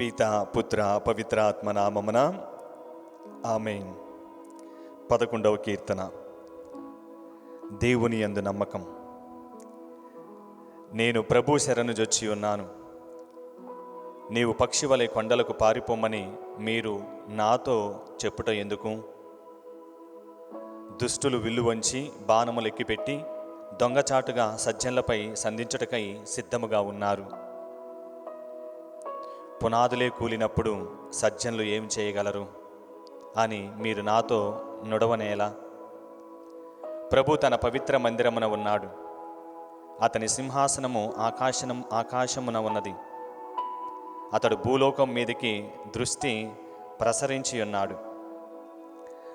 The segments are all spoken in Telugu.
పిత పుత్ర పవిత్ర ఆత్మ నామమున ఆమె పదకొండవ కీర్తన. దేవుని యందు నమ్మకం. నేను ప్రభు శరణు జొచ్చి ఉన్నాను. నీవు పక్షి వలె కొండలకు పారిపోమని మీరు నాతో చెప్పుట ఎందుకు? దుష్టులు విల్లు వంచి బాణములు ఎక్కిపెట్టి దొంగచాటుగా సజ్జన్లపై సంధించుటకై సిద్ధముగా ఉన్నారు. పునాదులే కూలినప్పుడు సజ్జనులు ఏం చేయగలరు? అని మీరు నాతో నుడవనేలా? ప్రభు తన పవిత్ర మందిరమున ఉన్నాడు. అతని సింహాసనము ఆకాశనం ఆకాశమున ఉన్నది. అతడు భూలోకం మీదికి దృష్టి ప్రసరించి ఉన్నాడు.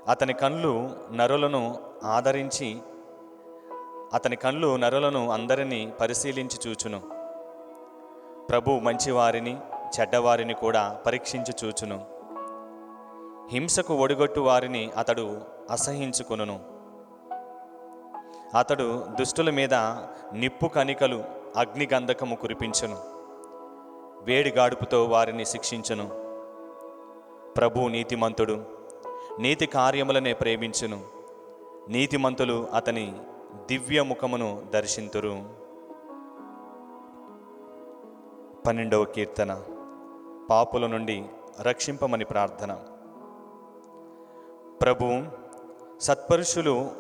అతని కళ్ళు నరులను ఆదరించి అతని కళ్ళు నరులను అందరినీ పరిశీలించి చూచును. ప్రభు మంచివారిని చెడ్డవారిని కూడా పరీక్షించి చూచును. హింసకు ఒడిగొట్టు వారిని అతడు అసహించుకొనును. అతడు దుష్టుల మీద నిప్పు కణికలు అగ్నిగంధకము కురిపించును. వేడి గాడుపుతో వారిని శిక్షించును. ప్రభు నీతిమంతుడు నీతి కార్యములనే ప్రేమించును. నీతిమంతులు అతని దివ్య ముఖమును దర్శింతురు. పన్నెండవ కీర్తన. పాపుల నుండి రక్షింపమని ప్రార్థన. ప్రభు సత్పరుషులు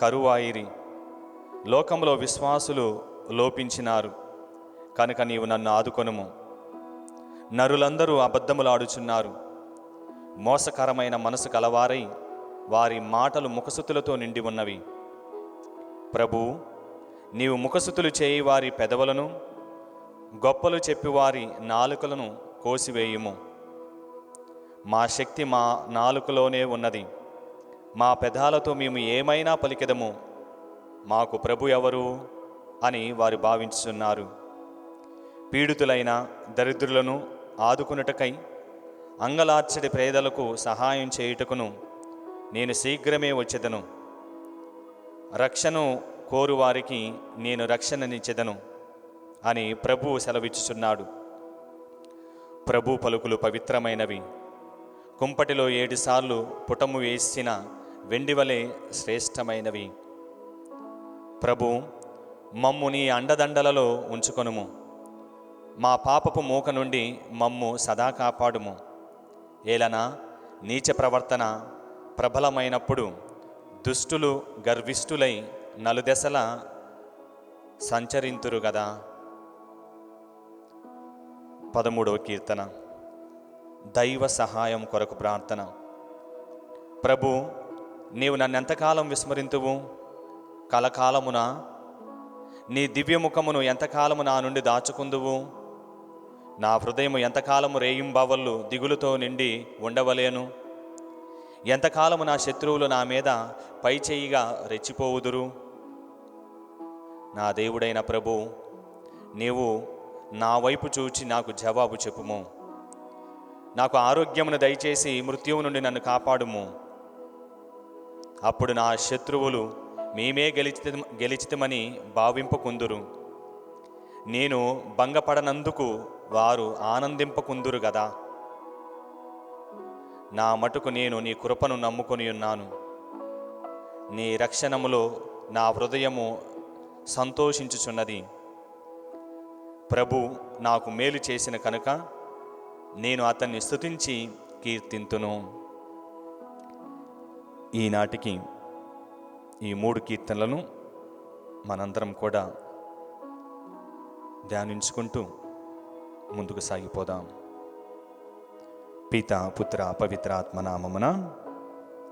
కరువాయిరి. లోకంలో విశ్వాసులు లోపించినారు. కనుక నీవు నన్ను ఆదుకొనుము. నరులందరూ అబద్ధములాడుచున్నారు. మోసకరమైన మనసు కలవారై వారి మాటలు ముఖసుతులతో నిండి ఉన్నవి. ప్రభు నీవు ముఖసుతులు చేయి వారి పెదవులను గొప్పలు చెప్పి వారి నాలుకలను కోసివేయుము. మా శక్తి మా నాలుకలోనే ఉన్నది. మా పెదాలతో మేము ఏమైనా పలికెదము? మాకు ప్రభు ఎవరు? అని వారు భావించుచున్నారు. పీడితులైన దరిద్రులను ఆదుకునుటకై అంగలార్చడి పేదలకు సహాయం చేయుటకును నేను శీఘ్రమే వచ్చేదను. రక్షను కోరువారికి నేను రక్షణనిచ్చెదను అని ప్రభువు సెలవిచ్చుచున్నాడు. ప్రభు పలుకులు పవిత్రమైనవి. కుంపటిలో ఏడుసార్లు పుటము వేసిన వెండివలే శ్రేష్టమైనవి. ప్రభు మమ్ము నీ అండదండలలో ఉంచుకొనుము. మా పాపపు మూక నుండి మమ్ము సదా కాపాడుము. ఏలనా నీచ ప్రవర్తన ప్రబలమైనప్పుడు దుష్టులు గర్విష్ఠులై నలుదెసల సంచరింతురు గదా. పదమూడవ కీర్తన. దైవ సహాయం కొరకు ప్రార్థన. ప్రభు నీవు నన్నెంతకాలం విస్మరింతువు? కలకాలమున నీ దివ్యముఖమును ఎంతకాలము నా నుండి దాచుకుందువు? నా హృదయము ఎంతకాలము రేయింబావళ్ళు దిగులుతో నిండి ఉండవలేను? ఎంతకాలము నా శత్రువులు నా మీద పై చేయిగా రెచ్చిపోవుదురు? నా దేవుడైన ప్రభు నీవు నా వైపు చూచి నాకు జవాబు చెప్పుము. నాకు ఆరోగ్యమును దయచేసి మృత్యువు నుండి నన్ను కాపాడుము. అప్పుడు నా శత్రువులు మేమే గెలిచి గెలిచితమని భావింపకుందురు. నేను భంగపడనందుకు వారు ఆనందింపకుందురు గదా. నా మటుకు నేను నీ కృపను నమ్ముకొని ఉన్నాను. నీ రక్షణములో నా హృదయము సంతోషించుచున్నది. ప్రభు నాకు మేలు చేసిన కనుక నేను అతన్ని స్తుతించి కీర్తింతును. ఈనాటికి ఈ మూడు కీర్తనలను మనందరం కూడా ధ్యానించుకుంటూ ముందుకు సాగిపోదాం. పిత పుత్ర పవిత్రాత్మ నామమున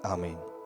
ఆమెన్.